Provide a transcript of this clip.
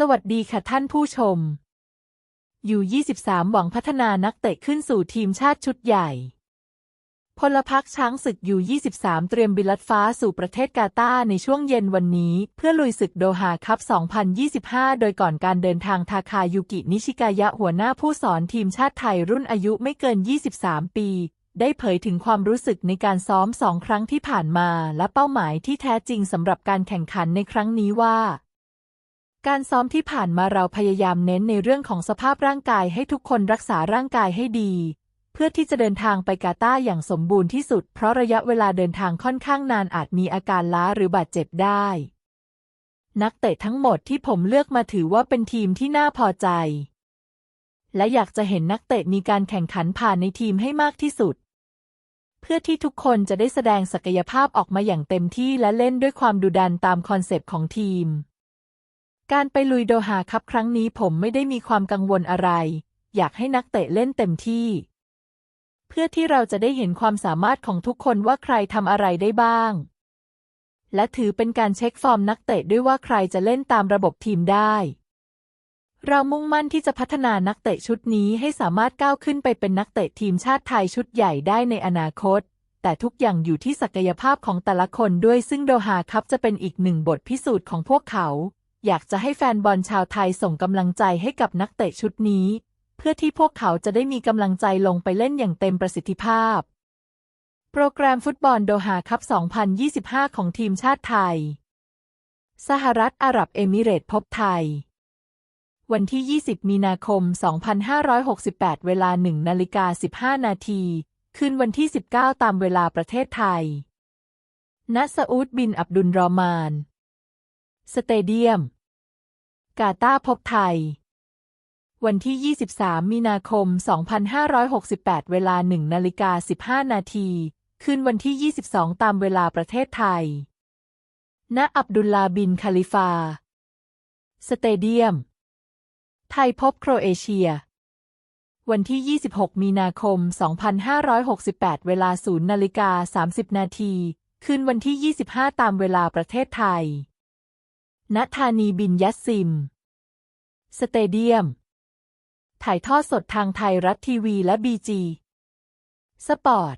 สวัสดีค่ะท่านผู้ชม อยู่ 23 หวังพัฒนานักเตะขึ้นสู่ทีมชาติชุดใหญ่ พลพรรคช้างศึกอยู่ 23 เตรียมบินลัดฟ้าสู่ประเทศกาตาร์ในช่วงเย็นวันนี้ เพื่อลุยศึกโดฮาคัพ 2025 โดยก่อนการเดินทางทาคายุกินิชิกายะหัวหน้าผู้สอนทีมชาติไทยรุ่นอายุไม่เกิน 23 ปีได้เผยถึงความรู้สึกในการซ้อมสองครั้งที่ผ่านมา และเป้าหมายที่แท้จริงสำหรับการแข่งขันในครั้งนี้ว่า การซ้อมที่ผ่านมาเราพยายามเน้นในเรื่องของสภาพร่างกายให้ทุกคนรักษาร่างกายให้ดี เพื่อที่จะเดินทางไปกาตาร์อย่างสมบูรณ์ที่สุด เพราะระยะเวลาเดินทางค่อนข้างนานอาจมีอาการล้าหรือบาดเจ็บได้ นักเตะทั้งหมดที่ผมเลือกมาถือว่าเป็นทีมที่น่าพอใจ และอยากจะเห็นนักเตะมีการแข่งขันผ่านในทีมให้มากที่สุด เพื่อที่ทุกคนจะได้แสดงศักยภาพออกมาอย่างเต็มที่และเล่นด้วยความดุดันตามคอนเซปต์ของทีม การไปลุยโดฮาคัพครั้งนี้ผมไม่ได้มีความกังวลอะไร อยากให้นักเตะเล่นเต็มที่ เพื่อที่เราจะได้เห็นความสามารถของทุกคนว่าใครทำอะไรได้บ้าง และถือเป็นการเช็คฟอร์มนักเตะด้วยว่าใครจะเล่นตามระบบทีมได้ เรามุ่งมั่นที่จะพัฒนานักเตะชุดนี้ให้สามารถก้าวขึ้นไปเป็นนักเตะทีมชาติไทยชุดใหญ่ได้ในอนาคตแต่ทุกอย่างอยู่ที่ศักยภาพของแต่ละคนด้วยซึ่งโดฮาคัพจะเป็นอีกหนึ่งบทพิสูจน์ของพวกเขา อยากจะให้แฟนบอลชาวไทยส่งกำลังใจให้กับนักเตะชุดนี้ เพื่อที่พวกเขาจะได้มีกำลังใจลงไปเล่นอย่างเต็มประสิทธิภาพ โปรแกรมฟุตบอลโดฮาคัพ 2025 ของทีมชาติไทย สหรัฐอาหรับเอมิเรตส์พบไทย วันที่ 20 มีนาคม 2568 เวลา 1 นาฬิกา 15 นาทีคืนวันที่ 19 ตามเวลาประเทศไทย ณ ซาอุดบินอับดุลรอมาน สเตเดียม กาตาพบไทย วันที่ 23 มีนาคม 2568 เวลา 1 นาฬิกา 15 นาทีคืนวันที่ 22 ตามเวลาประเทศไทย ณ อับดุลลาบินคาลิฟา สเตเดียม ไทยพบโครเอเชีย วันที่ 26 มีนาคม 2568 เวลา 0 นาฬิกา 30 นาทีคืนวันที่ 25 ตามเวลาประเทศไทย ณธานีบินยัสซิม สเตเดียม ถ่ายทอดสดทางไทยรัฐทีวีและบีจีสปอร์ต